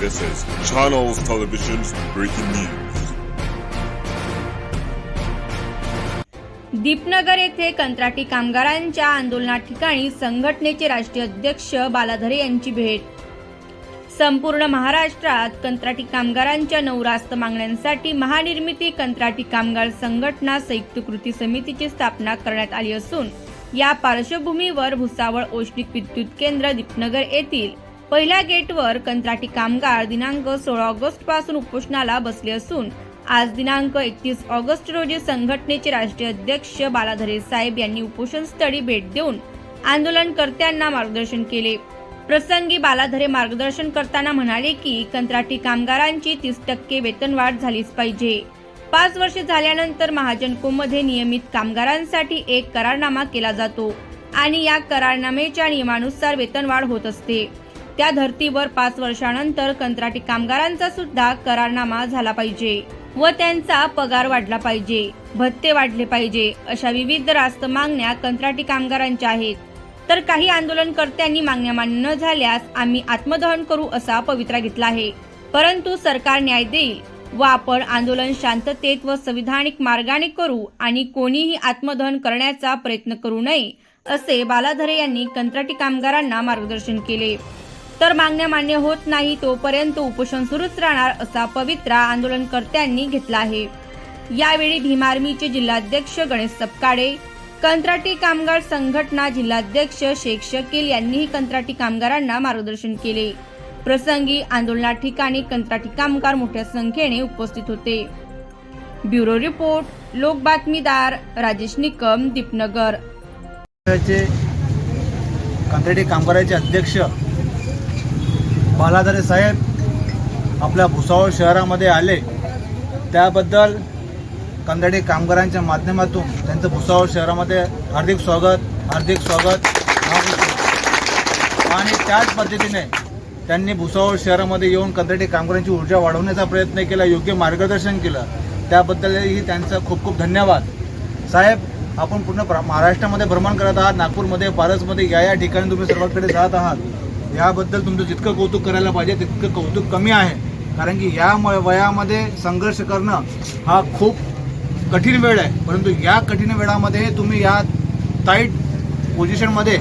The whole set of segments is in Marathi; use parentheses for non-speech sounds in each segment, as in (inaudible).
This is Channels Television's breaking news. Deepnagar येथे कंत्राटी कामगारांच्या आंदोलना ठिकाणी संघटनेचे राष्ट्रीय अध्यक्ष बालाधरे यांची भेट संपूर्ण महाराष्ट्रात कंत्राटी कामगारांच्या नवरास्त मागण्यांसाठी महानिर्मिती कंत्राटी कामगार संघटना संयुक्त कृती समितीची स्थापना करण्यात आली असून या पार्श्वभूमीवर भुसावळ औष्णिक विद्युत केंद्र दीपनगर येथील पहिल्या गेटवर कंत्राटी कामगार दिनांक सोळा ऑगस्टपासून उपोषणाला बसले असून आज दिनांक एकतीस ऑगस्ट रोजी संघटनेचे राष्ट्रीय अध्यक्ष बालाधरे साहेब यांनी उपोषणस्थळी भेट देऊन आंदोलनकर्त्यांना मार्गदर्शन केले. प्रसंगी बालाधरे मार्गदर्शन करताना म्हणाले की कंत्राटी कामगारांची तीस टक्के वेतनवाढ झालीच पाहिजे. पाच वर्षे झाल्यानंतर महाजनकोमध्ये नियमित कामगारांसाठी एक करारनामा केला जातो आणि या करारनामेच्या नियमानुसार वेतनवाढ होत असते. त्या धर्तीवर पाच वर्षानंतर कंत्राटी कामगारांचा सुद्धा करारनामा झाला पाहिजे व त्यांचा पगार वाढला पाहिजे भत्ते वाढले पाहिजे अशा विविध रास्त मागण्या कंत्राटी कामगारांच्या आहेत. तर काही आंदोलनकर्त्यांनी मागण्या मान्य न झाल्यास आम्ही आत्मदहन करू असा पवित्रा घेतला आहे. परंतु सरकार न्याय देईल व आपण आंदोलन शांततेत व संविधानिक मार्गाने करू आणि कोणीही आत्मदहन करण्याचा प्रयत्न करू नये असे बालाधरे यांनी कंत्राटी कामगारांना मार्गदर्शन केले. तर मागण्या मान्य होत नाही तोपर्यंत उपोषण सुरूच राहणार असा पवित्रा आंदोलनकर्त्यांनी घेतला आहे. यावेळी भीम आर्मीचे जिल्हाध्यक्ष गणेश सपकाडे कंत्राटी कामगार संघटना जिल्हाध्यक्ष शेख शकील यांनीही कंत्राटी कामगारांना मार्गदर्शन केले. प्रसंगी आंदोलना ठिकाणी कंत्राटी कामगार मोठ्या संख्येने उपस्थित होते. ब्युरो रिपोर्ट लोक बातमीदार राजेश निकम दीपनगर. कंत्राटी कामगाराचे अध्यक्ष बालाधारे साहेब आपल्या भुसावळ शहरामध्ये आले. त्याबद्दल कंत्राटी कामगारांच्या माध्यमातून त्यांचं भुसावळ शहरामध्ये हार्दिक स्वागत हार्दिक स्वागत आणि त्याच पद्धतीने त्यांनी भुसावळ शहरामध्ये येऊन कंत्राटी कामगारांची ऊर्जा वाढवण्याचा प्रयत्न केला योग्य मार्गदर्शन केलं. त्याबद्दलही त्यांचं खूप खूप धन्यवाद. साहेब आपण पूर्ण महाराष्ट्रामध्ये भ्रमण करत आहात नागपूरमध्ये पारसमध्ये या या ठिकाणी तुम्ही सर्वांकडे जात आहात. याबद्दल तुमचं जितकं कौतुक करायला पाहिजे तितकं कौतुक कमी आहे. कारण की या म- वयामध्ये संघर्ष करणं हा खूप कठीण वेळ आहे. परंतु या कठीण वेळामध्ये तुम्ही या टाईट पोझिशनमध्ये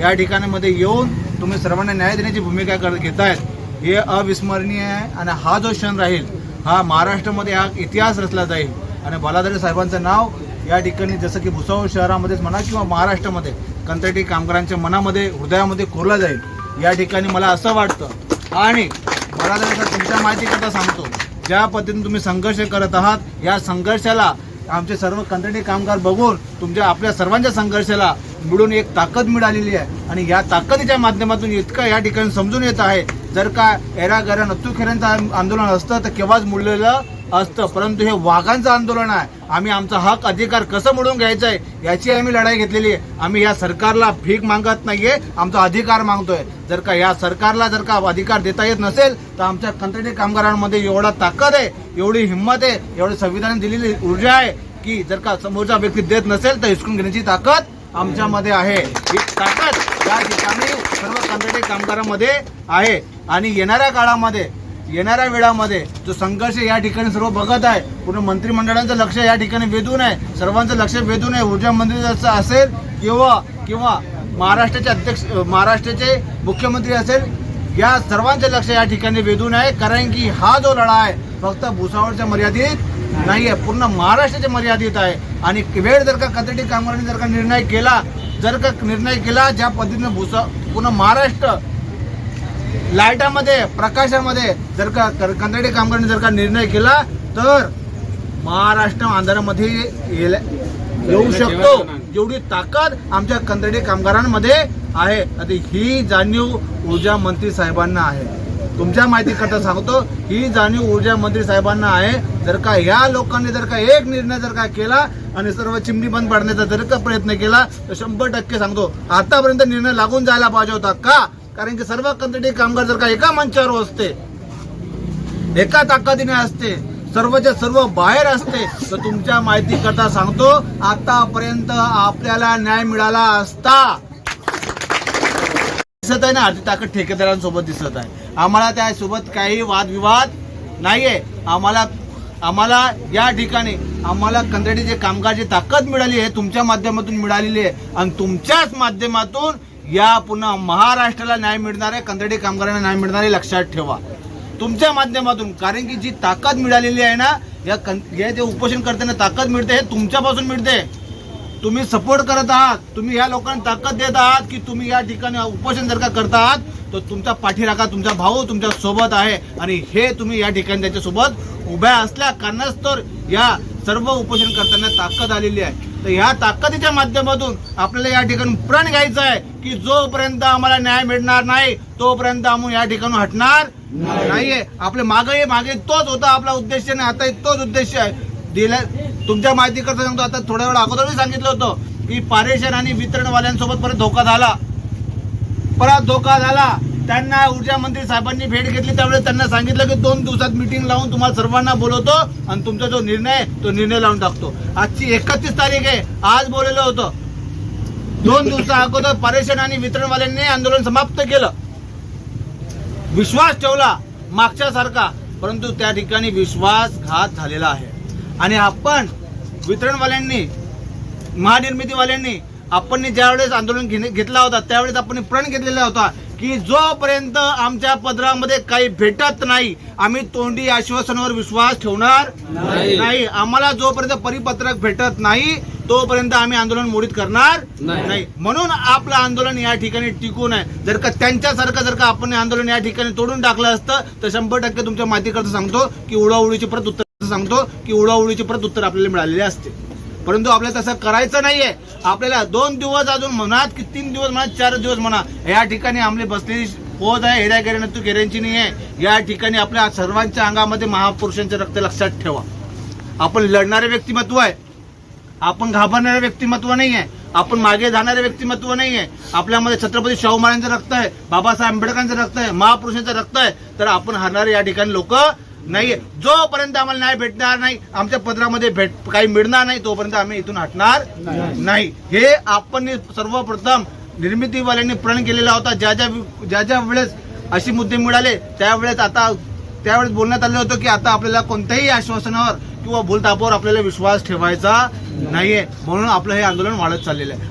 या ठिकाणामध्ये येऊन तुम्ही सर्वांना न्याय देण्याची भूमिका कर घेत आहेत हे अविस्मरणीय आहे आणि हा जो क्षण राहील हा महाराष्ट्रामध्ये हा इतिहास रचला जाईल. आणि बालाधारे साहेबांचं नाव या ठिकाणी जसं की भुसावळ शहरामध्येच म्हणा किंवा महाराष्ट्रामध्ये कंत्राटी कामगारांच्या मनामध्ये हृदयामध्ये कोरला जाईल. या ठिकाणी मला असं वाटतं. आणि बालाधारे साहेब तुमच्या माहितीकरता सांगतो ज्या पद्धतीने तुम्ही संघर्ष करत आहात या संघर्षाला आमचे सर्व कंत्राटी कामगार बघून तुमच्या आपल्या सर्वांच्या संघर्षाला मिळून एक ताकद मिळालेली आहे. आणि या ताकदीच्या माध्यमातून इतकं या ठिकाणी समजून येत आहे जर का एरा गरा नत्तू खेऱ्यांचं आंदोलन असतं तर केव्हाच मुडलेलं असतं. परंतु हे वाघांचं आंदोलन आहे. आम्ही आमचा हक अधिकार कसं मिळवून घ्यायचा आहे याची आम्ही लढाई घेतलेली आहे. आम्ही या सरकारला भीक मागत नाहीये आमचा अधिकार मागतोय. जर का या सरकारला जर का अधिकार देता येत नसेल तर आमच्या कंत्राटी कामगारांमध्ये एवढा ताकद आहे एवढी हिंमत आहे एवढी संविधानाने दिलेली ऊर्जा आहे की जर का समोरचा व्यक्ती देत नसेल तर हिसकून घेण्याची ताकद आमच्यामध्ये आहे. ही ताकद या ठिकाणी सर्व कंत्राटी कामगारांमध्ये आहे. आणि येणाऱ्या काळामध्ये येणाऱ्या वेळामध्ये जो संघर्ष या ठिकाणी सर्व बघत आहे पूर्ण मंत्रिमंडळाचं लक्ष या ठिकाणी वेधून आहे सर्वांचं लक्ष वेधून आहे ऊर्जा मंत्र्याचं असेल किंवा किंवा महाराष्ट्राचे अध्यक्ष महाराष्ट्राचे मुख्यमंत्री असेल या सर्वांचे लक्ष या ठिकाणी वेधून आहे कारण की हा जो लढा आहे फक्त भुसावळच्या मर्यादित नाही आहे पूर्ण महाराष्ट्राच्या मर्यादित आहे. आणि वेळ जर का कंत्राटी कामगारांनी जर का निर्णय केला जर का निर्णय केला ज्या पद्धतीने भुसा पूर्ण महाराष्ट्र लाईटामध्ये प्रकाशामध्ये जर का कंत्राटी कामगारांनी जर का निर्णय केला तर महाराष्ट्र अंधारामध्ये येल- येऊ शकतो. जेवढी ताकद आमच्या कंत्राटी कामगारांमध्ये आहे ही जाणीव ऊर्जा मंत्री साहेबांना आहे. तुमच्या माहिती करता सांगतो ही जाणीव ऊर्जा मंत्री साहेबांना आहे. जर का या लोकांनी जर का एक निर्णय जर का केला आणि सर्व चिमणी बंद पाडण्याचा जर का प्रयत्न केला तर शंभर टक्के सांगतो आतापर्यंत निर्णय लागून जायला पाहिजे होता का? कारण की सर्व कंत्राटी कामगार जर का एका मंचावर असते एका ताकदीने असते सर्वच्या सर्व बाहेर असते तर तुमच्या माहिती करता सांगतो आतापर्यंत आपल्याला न्याय मिळाला असता. दिसत आहे ना अर्धी ताकद ठेकेदारांसोबत दिसत आहे. आम्हाला त्यासोबत काही वादविवाद नाहीये. आम्हाला आम्हाला या ठिकाणी आम्हाला कंत्राटीचे कामगारची ताकद मिळाली आहे तुमच्या माध्यमातून मिळालेली आहे. आणि तुमच्याच माध्यमातून या पुन्हा महाराष्ट्राला न्याय मिळणार आहे कंत्राटी कामगारांना न्याय मिळणार आहे लक्षात ठेवा. तुमच्या माध्यमातून कारण की जी ताकद मिळालेली आहे ना या कं या जे उपोषण करताना ताकद मिळते हे तुमच्यापासून मिळते. तुम्ही सपोर्ट करत आहात तुम्ही या लोकांना ताकद देत आहात की तुम्ही या ठिकाणी उपोषण जर का करत आहात तर तुमचा पाठीराखा तुमचा भाऊ तुमच्यासोबत आहे. आणि हे तुम्ही या ठिकाणी त्याच्यासोबत उभ्या असल्या कारणास्तव या सर्व उपोषण करताना ताकद आलेली आहे. तर ह्या ताकदीच्या माध्यमातून आपल्याला या ठिकाणी प्रण घ्यायचं आहे की जोपर्यंत आम्हाला न्याय मिळणार नाही तोपर्यंत आम्ही या ठिकाणी हटणार नाहीये. आपले मागे मागे तोच होता आपला उद्देश आणि आता तोच उद्देश आहे. दिल्या तुमच्या माहिती करता सांगतो आता थोड्या वेळ अगोदरही सांगितलं होतं की पारेषण आणि वितरणवाल्यांसोबत परत धोका झाला. परत धोका झाला. त्यांना ऊर्जा मंत्री साहेबांनी भेट घेतली त्यावेळेस त्यांना सांगितलं की दोन दिवसात मिटिंग लावून तुम्हाला सर्वांना बोलवतो आणि तुमचा जो निर्णय तो निर्णय लावून टाकतो. आजची एकतीस तारीख आहे आज बोललेलं होतं. दोन दिवसा अगोदर परेशन आणि वितरणवाल्यांनी आंदोलन समाप्त केलं. विश्वास ठेवला मागच्या सारखा परंतु त्या ठिकाणी विश्वासघात झालेला आहे. आणि आपण वितरणवाल्यांनी महानिर्मितीवाल्यांनी आपण ज्यावेळेस आंदोलन घेणे- घेतला होता त्यावेळेस आपण प्रण घेतलेला होता. की जोपर्यंत आमच्या पदरामध्ये काही भेटत नाही आम्ही तोंडी आश्वासनावर विश्वास ठेवणार नाही. आम्हाला जोपर्यंत परिपत्रक भेटत नाही तोपर्यंत आम्ही आंदोलन मोडीत करणार नाही. म्हणून आपलं आंदोलन या ठिकाणी टिकून आहे जर का त्यांच्यासारखं जर का आपण आंदोलन या ठिकाणी तोडून टाकलं असतं तर शंभर टक्के तुमच्या माहितीकरता सांगतो की उडाउडीची परत उत्तर सांगतो की उडाउडीची परत उत्तर आपल्याला मिळालेले असते. परंतु आपल्याला तसं करायचं नाहीये. आपल्याला दोन दिवस अजून म्हणा की तीन दिवस म्हणा चार दिवस म्हणा या ठिकाणी आमली बसलेली फौज आहे हेऱ्या गेऱ्या तू गेऱ्यांची नाही आहे या ठिकाणी आपल्या सर्वांच्या अंगामध्ये महापुरुषांचे रक्त लक्षात ठेवा. आपण लढणारे व्यक्तिमत्व आहे. आपण घाबरणारे व्यक्तिमत्व नाही आहे आपण मागे जाणारे व्यक्तिमत्व नाही आहे आपल्यामध्ये छत्रपती शाहू महाराजांचं रक्त आहे बाबासाहेब आंबेडकरांचं रक्त आहे महापुरुषांचं रक्त आहे. तर आपण हरणारे या ठिकाणी लोक नाहीये. जोपर्यंत आम्हाला न्याय भेटणार नाही आमच्या पदरामध्ये भेट काही मिळणार नाही तोपर्यंत आम्ही इथून हटणार नाही. हे आपण सर्वप्रथम निर्मितीवाल्यांनी प्रण केलेला होता. ज्या ज्या ज्या ज्या वेळेस अशी मुद्दे मिळाले त्यावेळेस आता त्यावेळेस बोलण्यात आलं होतं की आता आपल्याला कोणत्याही आश्वासनावर किंवा भूलतापावर आपल्याला विश्वास ठेवायचा नाहीये. म्हणून आपलं हे आंदोलन वाढत चाललेलं आहे.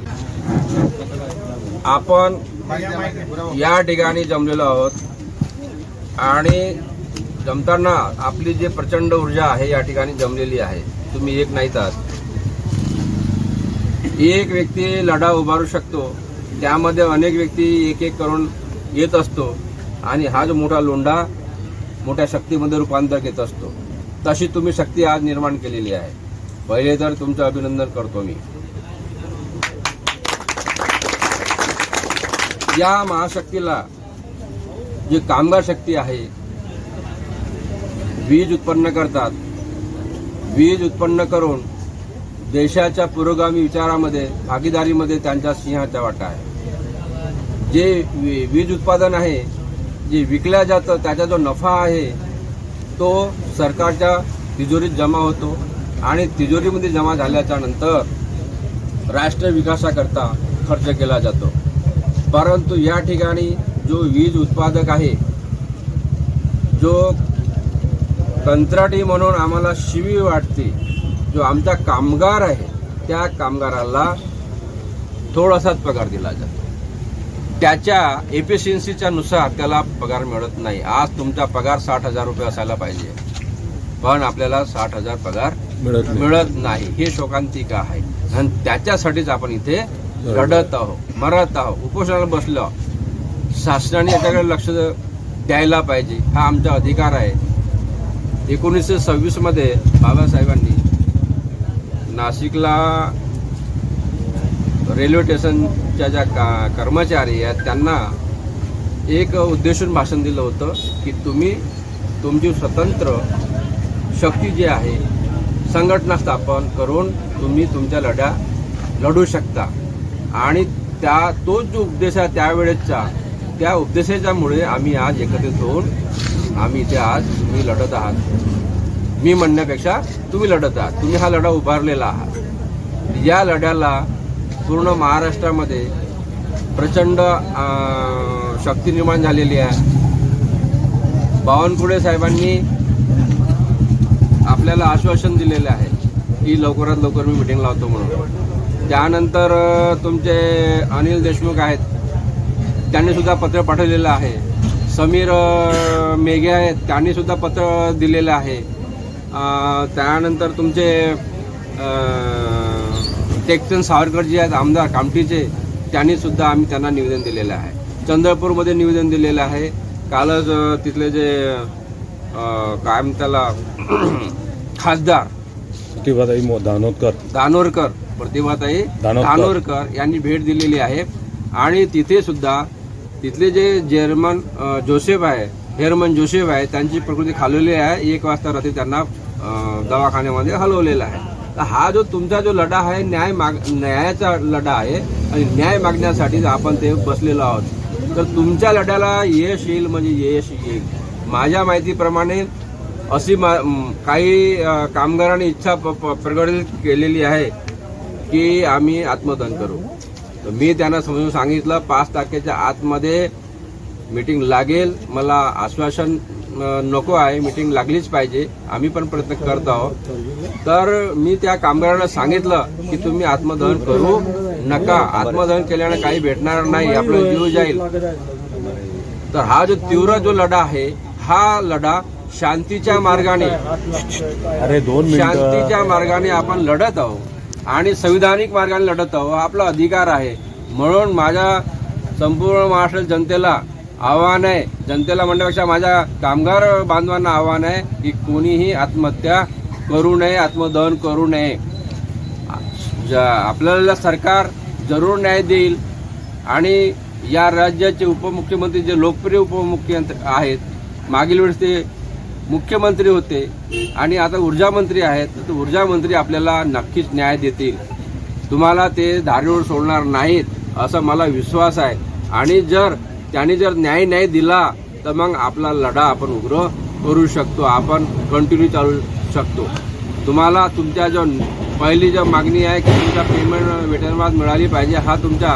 आपण या ठिकाणी जमलेलो आहोत आणि जमताना आपली जी प्रचंड ऊर्जा आहे या ठिकाणी जमलेली आहे. तुम्ही एक नाहीत आहात एक व्यक्ती लढा उभारू शकतो त्यामध्ये अनेक व्यक्ती एक एक करून येत असतो आणि हा जो मोठा लोंढा मोठ्या शक्तीमध्ये रूपांतर घेत असतो तशी तुम्ही शक्ती आज निर्माण केलेली आहे. पहिले तर तुमचं अभिनंदन करतो मी. या महाशक्तीला जी कामगार शक्ती आहे वीज उत्पन्न करतात. वीज उत्पन्न करून देशाच्या पुरोगामी विचारामध्ये भागीदारीमध्ये त्यांचा सिंहाचा वाटा आहे. जे वी- वीज उत्पादन आहे जे विकल्या जातं त्याचा जो नफा आहे तो सरकारच्या तिजोरीत जमा होतो आणि तिजोरीमध्ये जमा झाल्याच्यानंतर राष्ट्र विकासाकरता खर्च केला जातो. परंतु या ठिकाणी जो वीज उत्पादक आहे जो कंत्राटी म्हणून आम्हाला शिवी वाटते. जो आमचा कामगार आहे त्या कामगाराला थोडासाच पगार दिला जातो. त्याच्या एफिशियन्सीच्या नुसार त्याला पगार मिळत नाही. आज तुमचा पगार साठ हजार रुपये असायला पाहिजे. पण आपल्याला साठ हजार पगार मिळत नाही. हे शोकांतिका आहे. आणि त्याच्यासाठीच आपण इथे लढत आहोत मरत आहोत. उपोषणाला बसलो. शासनाने याच्याकडे लक्ष द्यायला पाहिजे. हा आमचा अधिकार आहे. एकोणीसशे सव्वीसमध्ये बाबासाहेबांनी नाशिकला रेल्वे स्टेशनच्या ज्या का कर्मचारी आहेत त्यांना एक उद्देशून भाषण दिलं होतं की तुम्ही तुमची स्वतंत्र शक्ती जी आहे संघटना स्थापन करून तुम्ही तुमच्या लढ्या लढू शकता. आणि त्या तोच जो उपदेश आहे त्यावेळेसचा त्या उपदेशाच्यामुळे आम्ही आज एकत्रित होऊन आम्ही इथे आज तुम्ही लढत आहात. मी म्हणण्यापेक्षा तुम्ही लढत आहात. तुम्ही हा लढा उभारलेला आहात. या लढ्याला पूर्ण महाराष्ट्रामध्ये प्रचंड शक्ती निर्माण झालेली आहे. बावनकुळे साहेबांनी आपल्याला आश्वासन दिलेलं आहे की लवकरात लवकर मी मिटिंग लावतो म्हणून. त्यानंतर तुमचे अनिल देशमुख आहेत. त्यांनी सुद्धा पत्र पाठवलेलं आहे. समीर मेघे आहेत. त्यांनी सुद्धा पत्र दिलेलं आहे. त्यानंतर तुमचे टेकचंद सावरकर जे आहेत आमदार कामठीचे त्यांनी सुद्धा आम्ही त्यांना निवेदन दिलेलं आहे. चंद्रपूरमध्ये निवेदन दिलेलं आहे. कालच तिथले जे काय त्याला (clears throat) खासदार प्रतिभाताई मो- दानोदकर. दानोरकर प्रतिभाताई दानोरकर. दानोरकर यांनी भेट दिलेली आहे. आणि तिथे सुद्धा तिथले जे जर्मन जोसेफ आहे हेरमन जोसेफ आहे त्यांची प्रकृती खालवली आहे. एक वाजता रात्री त्यांना दवाखान्यामध्ये हलवलेला आहे. तर हा जो तुमचा जो लढा आहे न्याय माग न्यायाचा लढा आहे आणि न्याय मागण्यासाठी आपण ते बसलेलो आहोत. तर तुमच्या लढ्याला यश येईल म्हणजे यश येईल. माझ्या माहितीप्रमाणे अशी मा काही कामगारांनी इच्छा प- प- केलेली आहे की आम्ही आत्मदान करू. तर मी त्यांना समजून सांगितलं पाच तारखेच्या आतमध्ये मीटिंग लागेल. मला आश्वासन नको आहे मीटिंग लागलीच पाहिजे. आम्ही पण प्रयत्न करत आहोत. तर मी त्या कामगारांना सांगितलं की तुम्ही आत्मदहन करू नका. आत्मदहन केल्याने काही भेटणार नाही आपला जीव जाईल. तर हा जो तीव्र जो लढा आहे हा लढा शांतीच्या मार्गाने अरे दोन शांतीच्या मार्गाने आपण लढत आहोत. आणि संविधानिक मार्गाने लढत आहोत हा आपला अधिकार आहे. म्हणून माझ्या संपूर्ण महाराष्ट्र जनतेला आव्हान आहे. जनतेला म्हणण्यापेक्षा माझ्या कामगार बांधवांना आव्हान आहे की कोणीही आत्महत्या करू नये आत्मदहन करू नये. ज- आपल्याला सरकार जरूर न्याय देईल आणि या राज्याचे उपमुख्यमंत्री जे लोकप्रिय उपमुख्यमंत्री आहेत मागील वेळेस ते मुख्यमंत्री होते आणि आता ऊर्जामंत्री आहेत तर ऊर्जामंत्री आपल्याला नक्कीच न्याय देतील. तुम्हाला ते धारेवर सोडणार नाहीत असा मला विश्वास आहे. आणि जर त्यांनी जर न्याय नाही दिला तर मग आपला लढा आपण उग्र करू शकतो आपण कंटिन्यू चालू शकतो. तुम्हाला तुमच्या जो पहिली जो मागणी आहे की तुमचा पेमेंट वेतनवाद मिळाली पाहिजे हा तुमच्या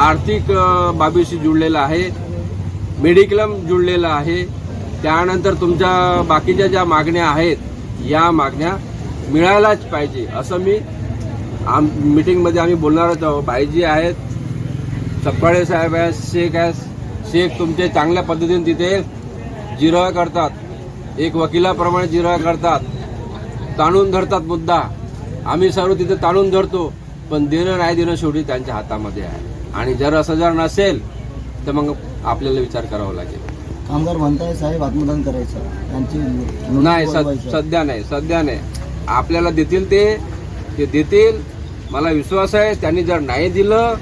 आर्थिक बाबीशी जुळलेला आहे. मेडिक्लेम जुळलेला आहे. त्यानंतर तुमच्या बाकीच्या ज्या मागण्या आहेत या मागण्या मिळायलाच पाहिजे. असं मी आम मीटिंगमध्ये आम्ही बोलणारच आहोत भाईजी आहेत चप्पाळे साहेब आहेत शेख आहेत. शेख तुमचे चांगल्या पद्धतीने तिथे जिरह करतात. एक वकिलाप्रमाणे जिरह करतात. ताणून धरतात मुद्दा. आम्ही सर्व तिथे ताणून धरतो पण देणं नाही देणं शेवटी त्यांच्या हातामध्ये आहे. आणि जर असं जर नसेल तर मग आपल्याला विचार करावा लागेल. कामगार म्हणताय साहेब आत्मदान करायचं. त्यांची नाही सद- सध्या नाही सध्या नाही. आपल्याला देतील ते ते देतील. मला विश्वास आहे त्यांनी जर नाही दिलं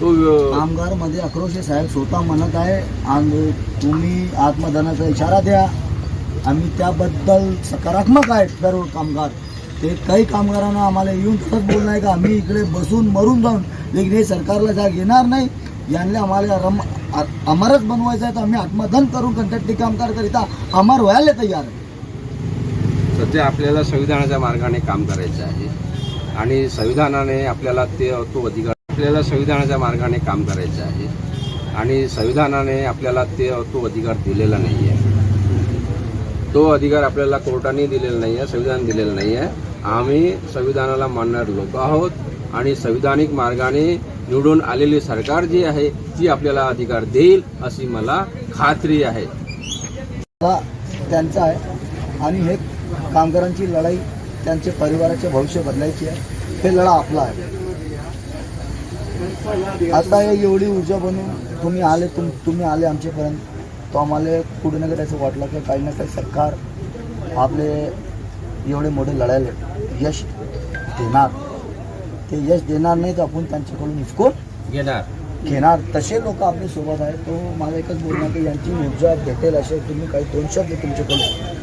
तो कामगारमध्ये आक्रोश आहे साहेब स्वतः म्हणत आहे आणि तुम्ही आत्मदानाचा इशारा द्या. आम्ही त्याबद्दल सकारात्मक आहेत सर्व कामगार. ते काही कामगारांना आम्हाला येऊन तसंच बोलणं आहे का? आम्ही इकडे बसून मरून जाऊन लेकिन हे सरकारला जाग येणार नाही. यांना आम्हाला रम अमरच बनवायचं आहे तर आम्ही आत्मधन करून कंत्राटी कामगार करिता अमर व्हायला तयार आहे. सध्या आपल्याला संविधानाच्या मार्गाने काम करायचं आहे. आणि संविधानाने आपल्याला ते तो अधिकार आपल्याला संविधानाच्या मार्गाने काम करायचं आहे. आणि संविधानाने आपल्याला ते तो अधिकार दिलेला नाही आहे तो अधिकार आपल्याला कोर्टाने दिलेला नाही आहे संविधान दिलेलं नाही आहे आम्ही संविधानाला मानणारे लोक आहोत आणि संविधानिक मार्गाने निवडून आलेली सरकार जी आहे ती आपल्याला अधिकार देईल अशी मला खात्री आहे. त्यांचा आहे. आणि हे कामगारांची लढाई त्यांचे परिवाराचे भविष्य बदलायची आहे. हे लढा आपला आहे. आता हे एवढी ऊर्जा बनून तुम्ही आले तुम तुम्ही आले आमच्यापर्यंत. तो आम्हाला कुठे ना कुठे असं वाटलं की काही ना काही सरकार आपले एवढे मोठे लढायला यश देणार. ते यश देणार नाही तर आपण त्यांच्याकडून हिसकून घेणार. घेणार. तसे लोक आपल्यासोबत आहेत. तो मला एकच बोलणार की यांची ऊर्जा भेटेल असे तुम्ही काही दोन शब्द तुमच्याकडून.